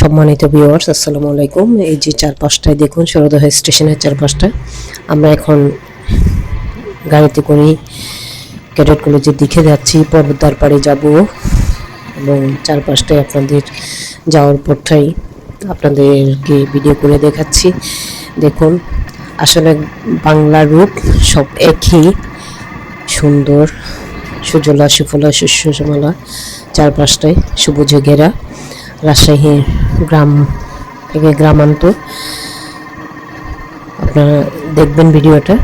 সম্মানিত ভিউয়ার্স আসসালামু আলাইকুম। এই যে চারপাশটায় দেখুন সরদহ স্টেশনের চারপাশটায়। আমরা এখন গাড়িতে করে ক্যাডেট কলেজের দিকে যাচ্ছি পর্বতার পাড়ে যাব এবং চারপাশটায় আপনাদের যাওয়ার পথটাই আপনাদেরকে ভিডিও করে দেখাচ্ছি। দেখুন, আসলে বাংলা রূপ সব একই। সুন্দর, সুজলা, সুফলা শস্য শ্যামলা চারপাশটায় সবুজে ঘেরা। রাজশাহী গ্রাম থেকে গ্রামান্তর আপনারা দেখবেন ভিডিওটা,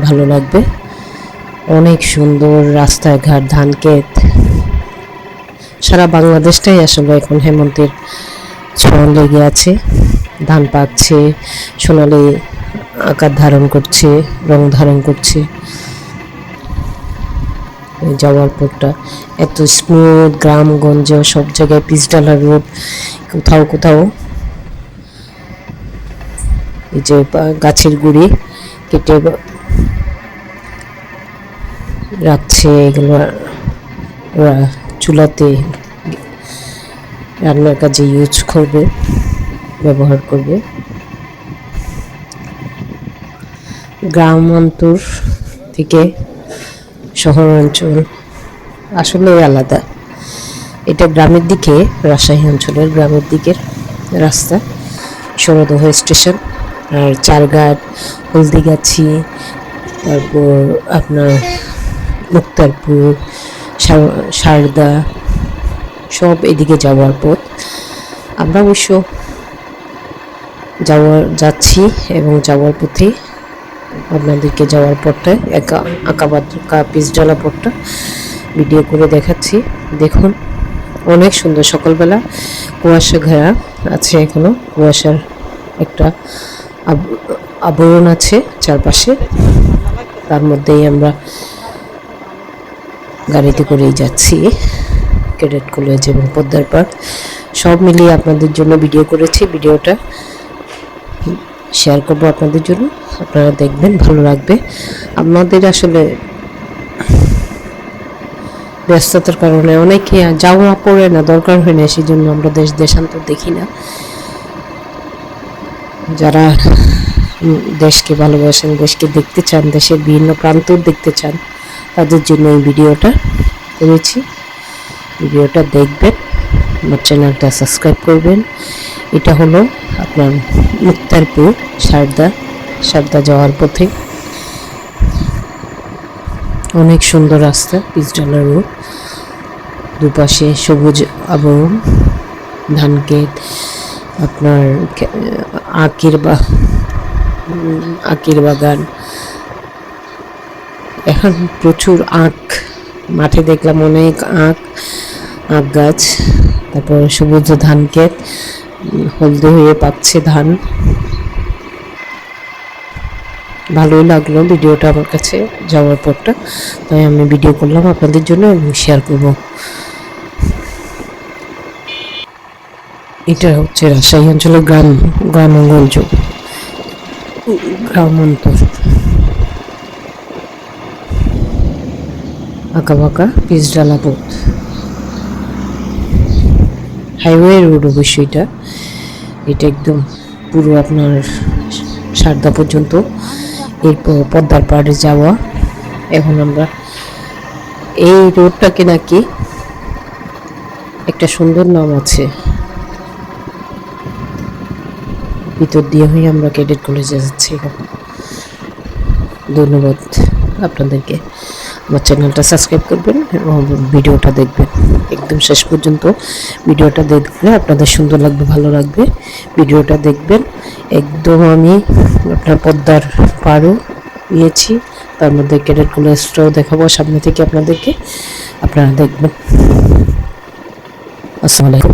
ভালো লাগবে। অনেক সুন্দর রাস্তাঘাট, ধান ক্ষেত। সারা বাংলাদেশটাই আসলে এখন হেমন্তের ছোঁয়া লেগে আছে। ধান পাচ্ছে সোনালি আকার ধারণ করছে, রং ধারণ করছে। যাওয়ার পথটা এত স্মুথ গ্রামগঞ্জ, সব জায়গায় পিচডালা রোড কোথাও কোথাও। এই যে গাছের গুড়ি কেটে রাখছে এগুলো ওরা চুলাতে। রান্নার কাজে ইউজ করবে, ব্যবহার করবে। গ্রাম অন্তর থেকে শহর অঞ্চল আসলে আলাদা। এটা গ্রামের দিকে, রাজশাহী অঞ্চলের গ্রামের দিকের রাস্তা। সরদহ স্টেশন, আর চারঘাট হলদিগাছি তারপর আপনার মুক্তারপুর সারদা, সব এদিকে যাওয়ার পথ। আমরা অবশ্য যাওয়ার যাচ্ছি এবং যাওয়ার পথে আপনাদেরকে যাওয়ার পথটা, একা আঁকাবাদ পিস ডালা পথটা ভিডিও করে দেখাচ্ছি। দেখুন, অনেক সুন্দর সকালবেলা। কুয়াশা ঘেরা আছে এখনও। কুয়াশার একটা আব- আবরণ আছে চারপাশে। তার মধ্যেই আমরা গাড়িতে করেই যাচ্ছি। ক্যাডেট কলেজ এবং পদ্মার পার্ক। সব মিলিয়ে আপনাদের জন্য ভিডিও করেছি। ভিডিওটা শেয়ার করব আপনাদের জন্য। আপনারা দেখবেন, ভালো লাগবে। আপনাদের আসলে ব্যস্ততার কারণে অনেকে যাওয়া পড়ে না, দরকার হয় না সেই জন্য আমরা দেশ দেশান্তর দেখি না। যারা দেশকে ভালোবাসেন, দেশকে দেখতে চান, দেশের বিভিন্ন প্রান্ত দেখতে চান, তাদের জন্য এই ভিডিওটা করেছি। ভিডিওটা দেখবেন। আমার চ্যানেলটা সাবস্ক্রাইব করবেন। এটা হলো আপনার মুক্তারপুর সারদা সারদা যাওয়ার পথে। অনেক সুন্দর রাস্তা পিচডালা রোড। দুপাশে সবুজ আবরণ, ধান ক্ষেত, আপনার আখের বা, আখের বাগান। এখন প্রচুর আঁক মাঠে দেখলাম অনেক আখ। আখ গাছ, তারপর সবুজ ধান ক্ষেত, হলদে হয়ে পাচ্ছে ধান। ভালোই লাগল ভিডিওটা আমার কাছে যাওয়ার পরটা, তাই আমি ভিডিও করলাম আপনাদের জন্য এবং শেয়ার করব। এটা হচ্ছে রাজশাহী অঞ্চলের গ্রাম গ্রামগঞ্জ গ্রাম অন্তর আঁকা বাঁকা পিচডালা পথ। হাইওয়ে রোড অবশ্যই এটা। এটা একদম পুরো আপনার সারদা পর্যন্ত। এরপর পদ্মার পাড়ে যাওয়া। এখন আমরা এই রোডটাকে নাকি একটা সুন্দর নাম আছে। ভিতর দিয়ে হয়ে আমরা ক্যাডেট কলেজে যাচ্ছি। ধন্যবাদ আপনাদেরকে। আমার চ্যানেলটা সাবস্ক্রাইব করবেন এবং ভিডিওটা দেখবেন। একদম শেষ পর্যন্ত ভিডিওটা দেখলে আপনাদের সুন্দর লাগবে, ভালো লাগবে। ভিডিওটা দেখবেন। একদম আমি আপনার পদ্মার পাড়ও নিয়েছি তার মধ্যে ক্যাডেট কলেজটাও দেখাবো সামনে থেকে আপনাদেরকে। আপনারা দেখবেন। আসসালামু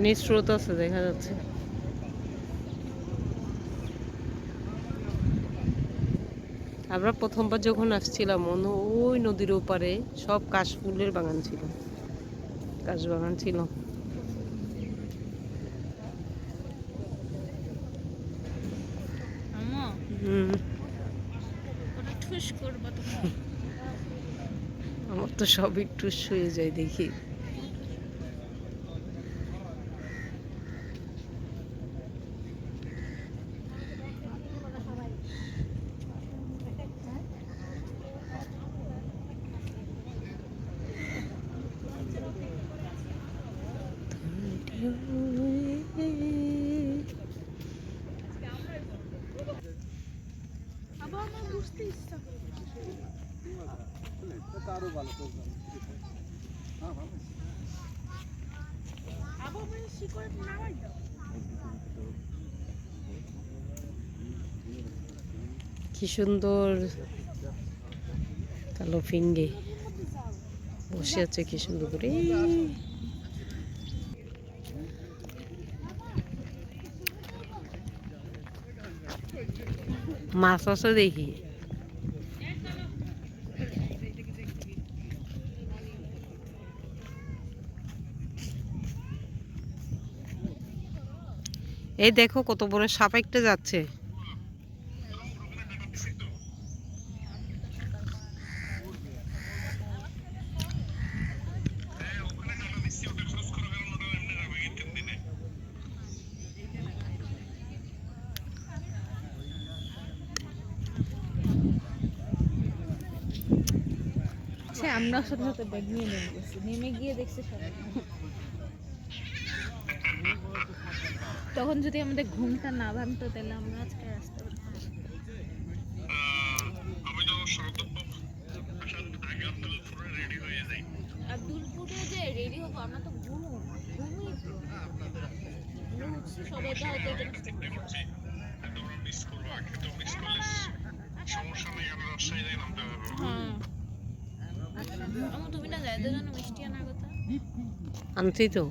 পানির স্রোত আছে দেখা যাচ্ছে। আমরা প্রথমবার যখন আসছিলাম ওই নদীর ওপারে সব কাশফুলের বাগান ছিল। কাশ বাগান ছিল। আমার তো সব একটু শুয়ে যায় দেখি। কি সুন্দর কালো ফিঙ্গে। বসে আছে কি সুন্দর করে। মাছ আছে দেখি। এই দেখো কত বড় সাপ একটা যাচ্ছে। আমরা সাথে সাথে ব্যাগ নিয়ে নেমে গেছি। নেমে গিয়ে দেখছি তখন যদি আমাদের ঘুমটা না ভাঙতো তাহলে আমরা আজকে আসতে যে রেডি হব আমরা তো ঘুম ঘুমিয়ে সবাই তো হয়তো হ্যাঁ আমার তুমি না যাই জন্য মিষ্টি আনার কথা আনছি তো।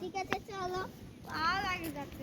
ঠিক আছে চলো। আর আগে যাচ্ছে